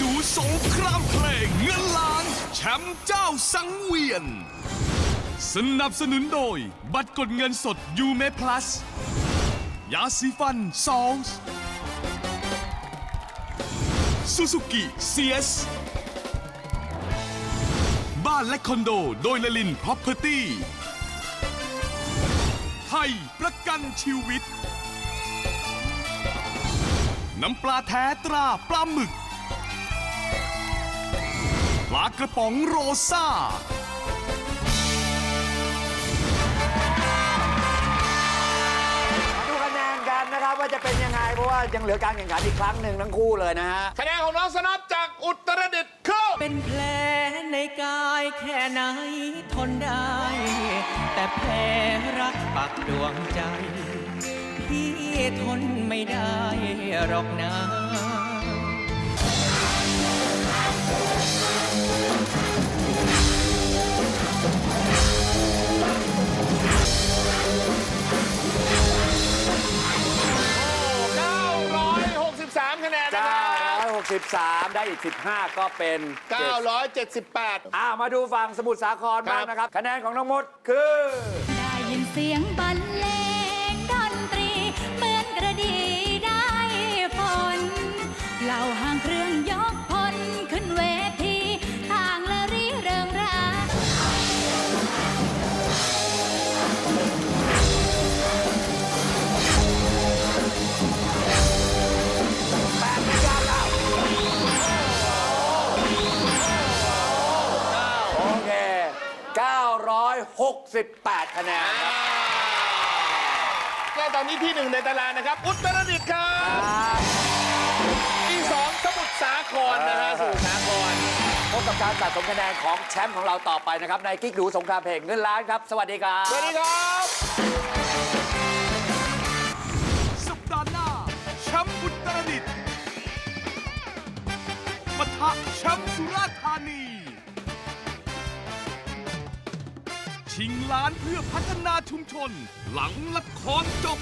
ดูสงครามเพลงเงินล้านแชมป์เจ้าสังเวียน สนับสนุนโดย บัตรกดเงินสดยูเม plus ยาสีฟันซอลส์ซูซูกิซียสบ้านและคอนโดโดยลลินพ r o p e r t y ไทยประกันชีวิต น้ำปลาแท้ตราปลาหมึกากระป๋องโรซ่า มาดูคะแนนกันนะครับว่าจะเป็นยังไง เพราะว่ายังเหลือการแข่งขันอีกครั้งหนึ่งทั้งคู่เลยนะฮะ คะแนนของน้องสนับจากอุตรดิตถ์คือเป็นแผลในกายแค่ไหนทนได้ แต่แผลรักปักดวงใจ พี่ทนไม่ได้หรอกนะ 963 ได้อีก 15 ก็เป็น978 อ่ามาดูฝั่งสมุทรสาครบ้างนะครับ คะแนนของน้องมดคือ ได้ยินเสียงบรรเลง 968 คะแนนครับก็ตอนนี้ที่หนึ่งในตารางนะครับ อุตรดิตถ์ครับ ที่สองสมุทรสาครนะฮะสมุทรสาคร พบกับการสะสมคะแนนของแชมป์ของเราต่อไปนะครับ ในกิ๊กดูสงครามเพลงเงินล้านครับ สวัสดีครับ สวัสดีครับสัปดาห์หน้าแชมป์อุตรดิตถ์ปะทะแชมป์สุราษฎร์ธานี ล้านเพื่อพัฒนาชุมชน หลังละครจบ